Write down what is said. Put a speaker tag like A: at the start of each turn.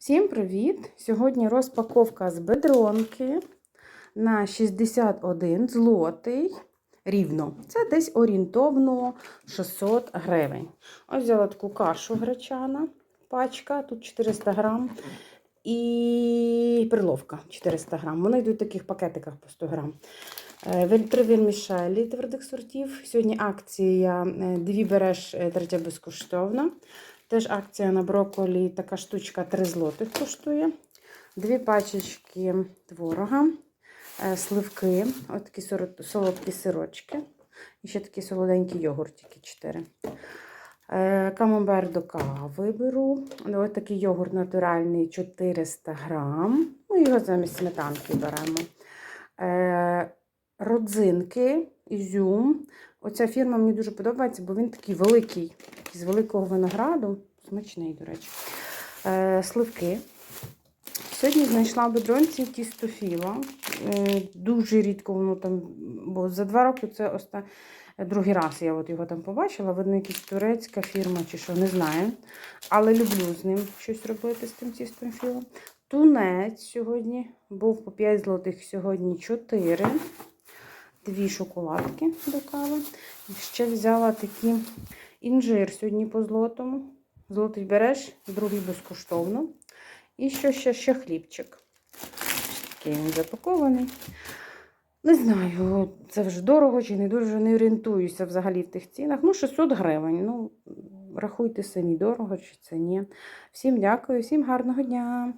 A: Всім привіт! Сьогодні розпаковка з бедронки на 61 злотий рівно. Це десь орієнтовно 600 гривень. Ось взяла таку кашу гречана, пачка, тут 400 грам. І приловка 400 грам. Вони йдуть в таких пакетиках по 100 грам. Е, Три вермішелі твердих сортів. Сьогодні акція е, дві береш, е, третя безкоштовна. Теж акція на брокколі, така штучка 3 злотих коштує. Дві пачечки творога, е, сливки, от такі солодкі сирочки. І ще такі солоденькі йогуртики 4. Е, Камамбер до кави беру. Ось такий йогурт натуральний 400 грам. Ми його замість сметанки беремо. Родзинки, ізюм. Оця фірма мені дуже подобається, бо він такий великий, з великого винограду. Смачний, до речі. Е, сливки. Сьогодні знайшла в бедронці тістофіла. Е, дуже рідко воно там, бо за два роки це оста... другий раз я от його там побачила. Видно, якась турецька фірма чи що, не знаю. Але люблю з ним щось робити з тим тістофілом. Тунець сьогодні був по 5 злотих, сьогодні 4. Дві шоколадки до кави. І ще взяла такі інжир сьогодні по злотому. Злотий береш, другий безкоштовно. І що ще, ще хлібчик. Такий він запакований. Не знаю, це вже дорого чи не дуже не орієнтуюся взагалі в тих цінах. Ну, 600 гривень. Ну, рахуйте самі, дорого чи це ні. Всім дякую, всім гарного дня!